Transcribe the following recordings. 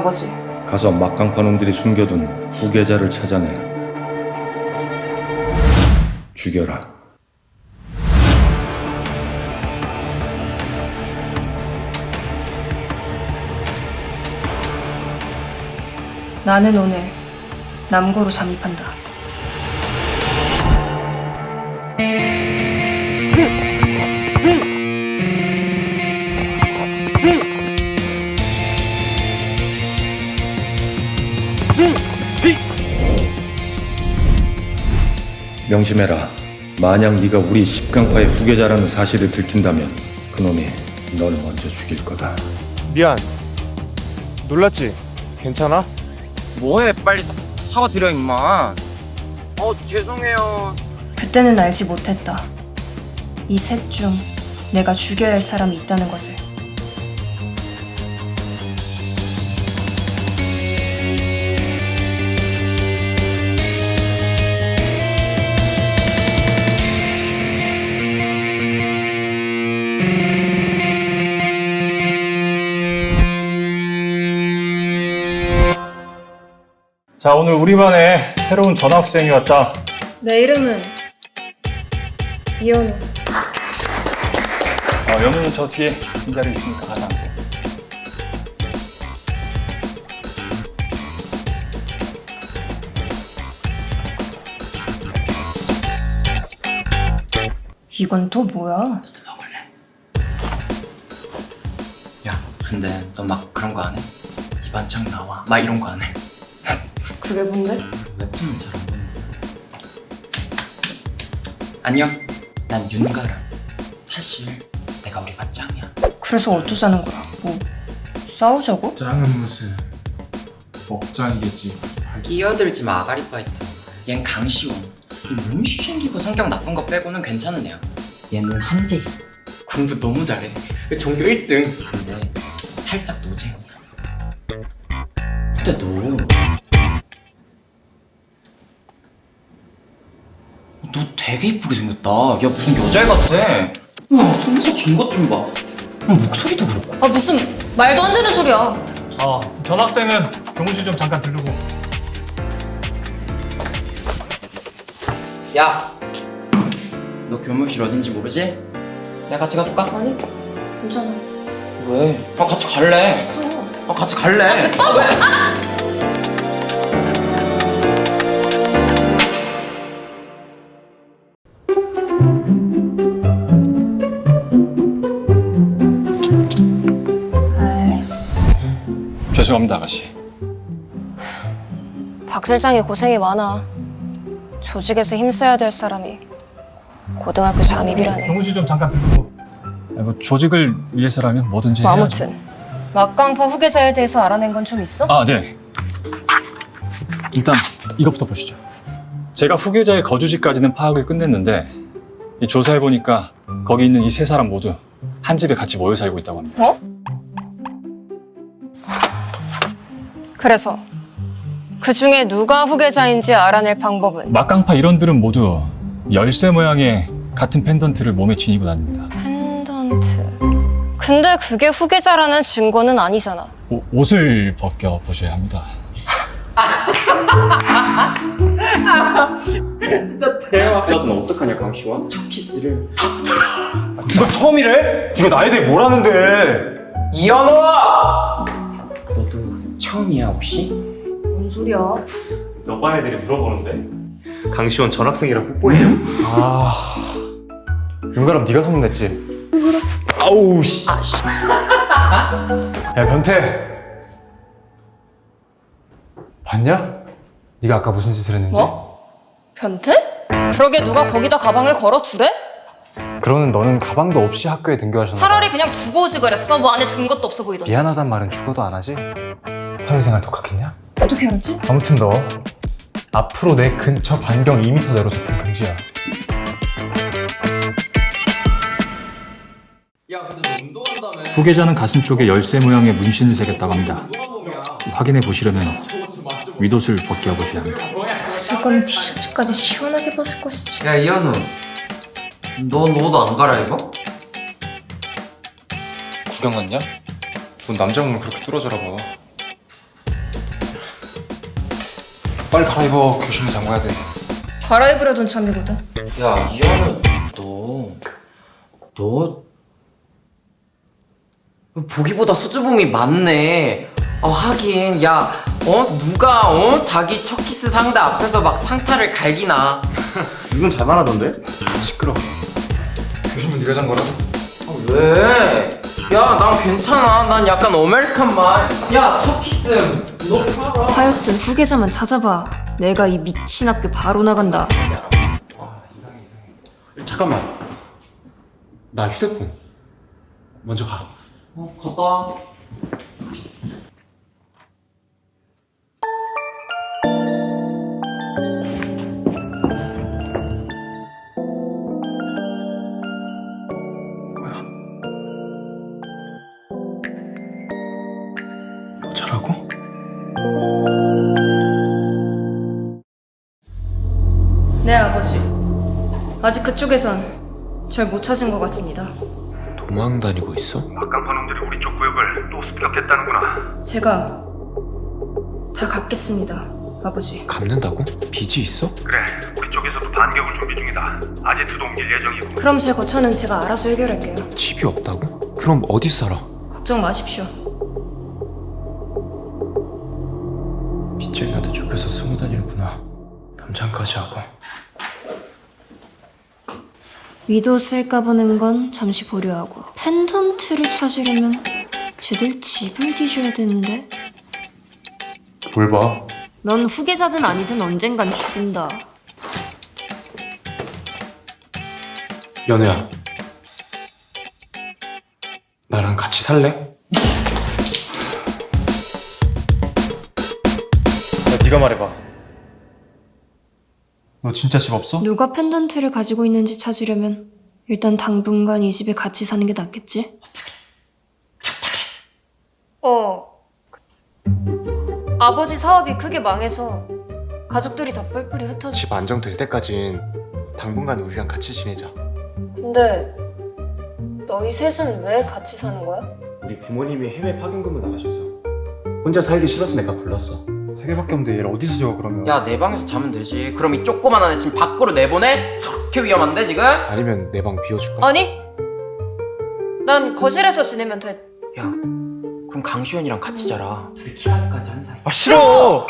아버지, 가서 막강파 놈들이 숨겨둔 후계자를 찾아내 죽여라. 나는 오늘 남고로 잠입한다. 명심해라. 만약 네가 우리 십강파의 후계자라는 사실을 들킨다면 그놈이 널 먼저 죽일 거다. 미안. 놀랐지? 괜찮아? 뭐해 빨리 사, 사과드려 임마 어 죄송해요 그때는 알지 못했다. 이 셋 중 내가 죽여야 할 사람이 있다는 것을. 자, 오늘 우리 반에 새로운 전학생이 왔다. 내 이름은 이현우. 어, 연우는 저 뒤에 빈자리 있으니까 가서. 이건 또 뭐야? 야 근데 너 막 그런 거 안 해? 이 반창 나와 막 이런 거 안 해? 그게 뭔데? 잘안 보는 안녕. 난 윤가람 사실 내가 우리 반장이야. 그래서 어쩌자는 거야? 뭐 싸우자고? 짱은 무슨 먹장이겠지. 끼어들지 마 아가리 파이터. 얜 강시원. 이 몸시 생기고 성격 나쁜 거 빼고는 괜찮은 애야 얘는 한재희 공부 너무 잘해. 그 전교 1등. 근데 살짝 노잼이야. 근데 너... 되게 이쁘게 생겼다 야 무슨 여자애 같아 우와 속눈썹 긴것 좀봐 어, 목소리도 그렇고 아 무슨 말도 안 되는 소리야. 어, 전학생은 교무실 좀 잠깐 들르고. 야! 너 교무실 어딘지 모르지? 내가 같이 가줄까? 아니 괜찮아. 왜? 아 같이 갈래. 아 같이 갈래. 아 죄송합니다, 아가씨. 박 실장이 고생이 많아. 조직에서 힘써야 될 사람이 고등학교 잠입이라니. 교무실 좀 잠깐 들르고. 뭐 조직을 위해서라면 뭐든지 뭐 해야죠. 아무튼 막강파 후계자에 대해서 알아낸 건 좀 있어? 아, 네. 일단 이것부터 보시죠. 제가 후계자의 거주지까지는 파악을 끝냈는데 이 조사해 보니까 거기 있는 이 세 사람 모두 한 집에 같이 모여 살고 있다고 합니다. 어? 그래서 그 중에 누가 후계자인지 알아낼 방법은 막강파 일원들은 모두 열쇠 모양의 같은 펜던트를 몸에 지니고 다닙니다. 펜던트. 근데 그게 후계자라는 증거는 아니잖아. 오- 옷을 벗겨 보셔야 합니다. 그래서 어떡하냐 강시원? 첫 키스를. 누가 처음이래? 누가 나에 대해 뭐라는데 이현우! 처음이야 혹시? 뭔 소리야? 옆반 애들이 물어보는데. 강시원 전학생이랑 뽀뽀해요? 아 윤가람 네가 소문냈지? 아우 씨. 야 변태 봤냐? 네가 아까 무슨 짓을 했는지 뭐? 변태? 그러게 누가 거기다 가방을 걸어 두래? 그러는 너는 가방도 없이 학교에 등교하셨나 봐. 차라리 그냥 두고 오지 그랬어. 뭐 안에 증거도 없어 보이던데. 미안하단 말은 죽어도 안 하지? 사회생활 독학했냐? 어떻게 알았지? 아무튼 너 앞으로 내 근처 반경 2m 내로 접근 금지야 야 근데 너 운동한다며. 후계자는 가슴 쪽에 열쇠 모양의 문신을 새겼다고 합니다. 확인해 보시려면 맞죠? 윗옷을 벗겨 보셔야 합니다. 벗을 거면 티셔츠까지 시원하게 벗을 것이지. 야 이현우. 넌옷안 갈아입어? 구경 갔냐? 넌 남자 몸을 그렇게 뚫어져라 봐. 빨리 갈아입어. 교실에 잠가야 돼. 갈아입으려던 참이거든. 야 이하는 너... 너... 보기보다 수줍음이 많네 어 하긴 야 어? 누가 어? 자기 첫 키스 상대 앞에서 막 상타를 갈기나 이건 잘 말하던데? 시끄러. 교실문 네가 잠가라. 아, 왜? 야 난 괜찮아 난 약간 어메리칸 말 야 첫 키스 너 봐봐 하여튼 후계자만 찾아봐. 내가 이 미친 학교 바로 나간다. 잠깐만. 나 휴대폰. 먼저 가. 어 갔다 네, 아버지. 아직 그쪽에선 절 못 찾은 것 같습니다. 도망 다니고 있어? 막간파 놈들이 우리 쪽 구역을 또 습격했다는구나. 제가 다 갚겠습니다, 아버지. 갚는다고? 빚이 있어? 그래, 우리 쪽에서도 반격을 준비 중이다. 아제트도 옮길 예정이고. 그럼 제 거처는 제가 알아서 해결할게요. 집이 없다고? 그럼 어디서 살아? 걱정 마십시오. 빗쟁이한테 쫓겨서 숨어 다니는구나. 남장까지 하고. 위도 쓸까 보는 건 잠시 보류하고 펜던트를 찾으려면 쟤들 집을 뒤져야 되는데 뭘 봐? 넌 후계자든 아니든 언젠간 죽인다 연우야. 나랑 같이 살래? 야, 네가 말해봐. 너 진짜 집 없어? 누가 펜던트를 가지고 있는지 찾으려면 일단 당분간 이 집에 같이 사는 게 낫겠지? 어 아버지 사업이 크게 망해서 가족들이 다 뿔뿔이 흩어졌어 집 안정될 때까진 당분간 우리랑 같이 지내자. 근데 너희 셋은 왜 같이 사는 거야? 우리 부모님이 해외 파견 근무 나가셔서 혼자 살기 싫어서 내가 불렀어. 세 개밖에 없는데 얘를 어디서 재워 그러면? 야 내 방에서 자면 되지 그럼 이 조그만한 애 지금 밖으로 내보내? 저렇게 위험한데 지금? 야 아니면 내 방 비워줄까? 아니 난 거실에서 지내면 돼 그럼 강시현이랑 같이 자라 둘이 키가까지 한 사이 아 싫어!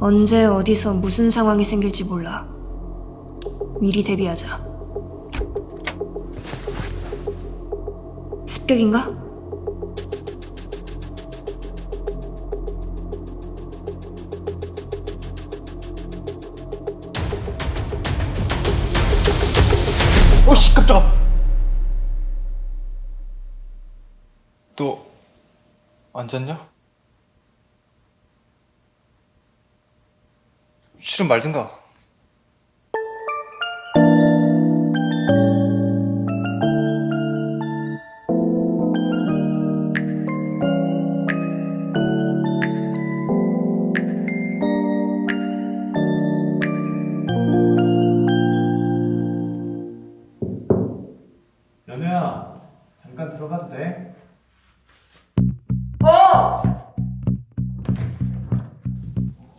언제 어디서 무슨 상황이 생길지 몰라. 미리 대비하자. 습격인가? 깜짝아! 또 앉았냐? 싫으면 말든가.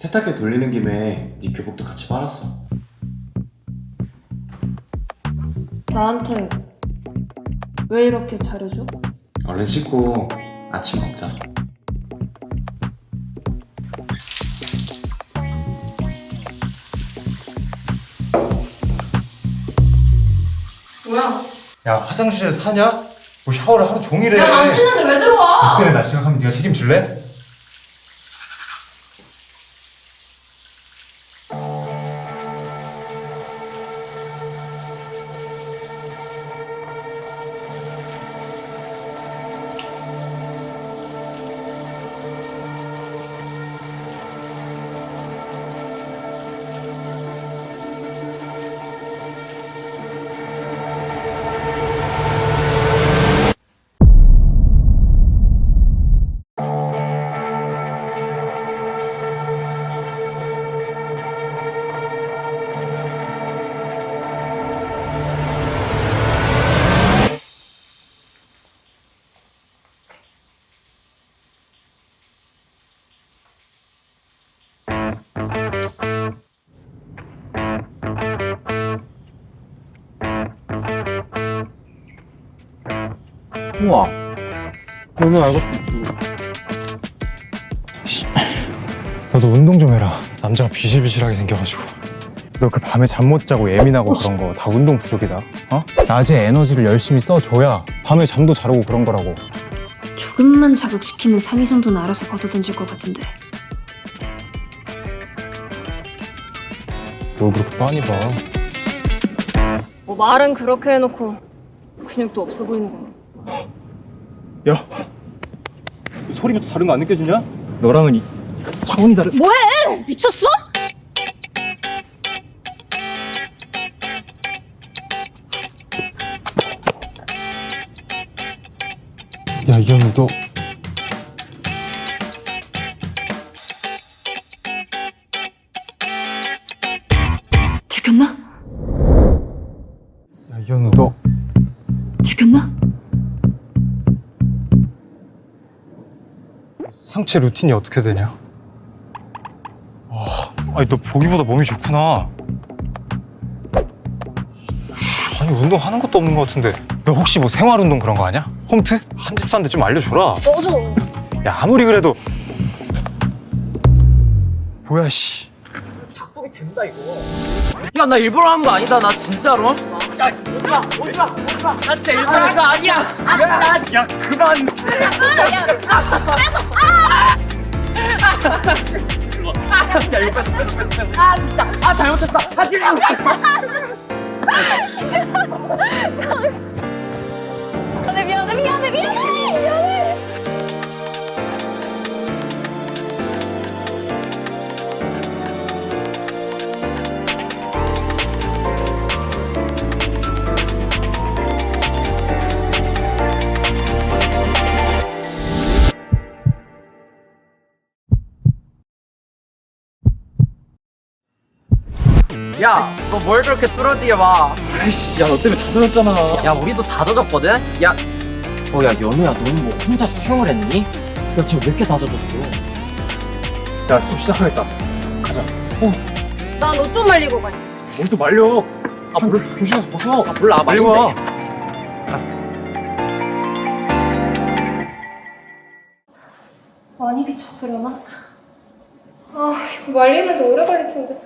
세탁기 돌리는 김에 네 교복도 같이 빨았어. 나한테 왜 이렇게 잘해줘? 얼른 씻고 아침 먹자. 야 화장실에 사냐? 뭐 샤워를 하루 종일 해. 씻는데 왜 들어와? 그때 나 생각하면 네가 책임질래? 우와. 너는 알고 너도 운동 좀 해라. 남자가 비실비실하게 생겨가지고. 너 그 밤에 잠 못 자고 예민하고 그런 거 다 운동 부족이다. 어? 낮에 에너지를 열심히 써줘야 밤에 잠도 잘 오고 그런 거라고. 조금만 자극시키면 상의 정도는 알아서 벗어던질 것 같은데 뭘 그렇게 빤히 봐. 뭐 말은 그렇게 해놓고 근육도 없어 보이는 거. 야, 소리부터 다른 거 안 느껴지냐? 너랑은 이 차원이 다른. 뭐해? 미쳤어? 야, 이현우 너. 상체 루틴이 어떻게 되냐? 와, 아니 너 보기보다 몸이 좋구나. 씨, 아니 운동하는 것도 없는 것 같은데. 너 혹시 뭐 생활 운동 그런 거 아니야? 홈트? 한 집 사는데 좀 알려줘라. 꺼져. 야 아무리 그래도. 뭐야 씨. 야나 일부러 한 거 아니다 나 진짜로 야 오지마 오지마 오지마 나 진짜 일부러 한 거 아니야 야, 야 그만 야 이거 뺐어 뺐어 뺐어 뺐어 아 진짜 아 잘못했어 하지 마 미안해 미안해 미안해 미안해 미안해. 야, 너 뭘 그렇게 뚫어지게 봐. 아이씨, 야, 너 때문에 다 젖었잖아. 야, 우리도 다 젖었거든? 야, 어, 야, 연우야, 너는 뭐 혼자 수영을 했니? 야, 쟤왜 이렇게 다 젖었어? 야, 수업 시작하겠다. 가자. 나너 좀 말리고 가. 우리 또 말려. 아, 몰라. 교실에서 벗어. 아, 몰라. 빨리. 와. 많이 비쳤으려나? 아, 이거 말리는데 오래 걸릴 텐데.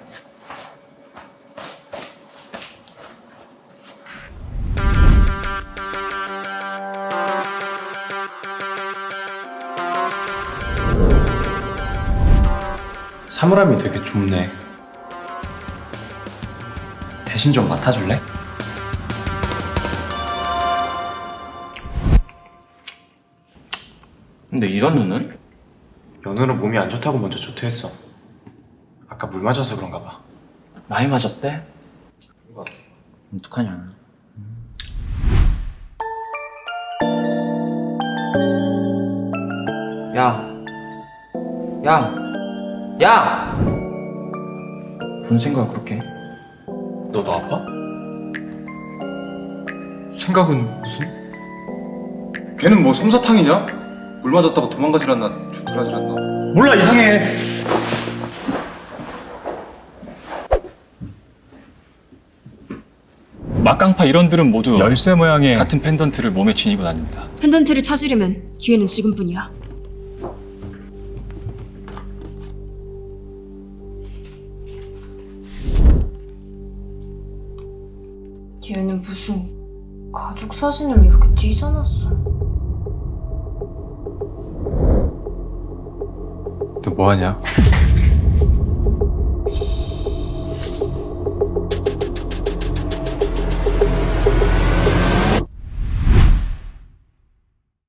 사물함이 되게 좁네. 대신 좀 맡아줄래? 근데 이런 눈은? 연우는 몸이 안 좋다고 먼저 조퇴했어. 아까 물 맞아서 그런가 봐. 많이 맞았대? 어떡하냐. 야. 야. 야! 뭔 생각을 그렇게 해? 너도 아파? 생각은 무슨? 걔는 뭐 솜사탕이냐? 물 맞았다고 도망가질 않나 조퇴하질 않나 몰라 이상해. 막강파 이런들은 모두 열쇠 모양의 같은 펜던트를 몸에 지니고 다닙니다. 펜던트를 찾으려면 기회는 지금뿐이야 얘는 무슨 가족 사진을 이렇게 찢어놨어 너 뭐하냐?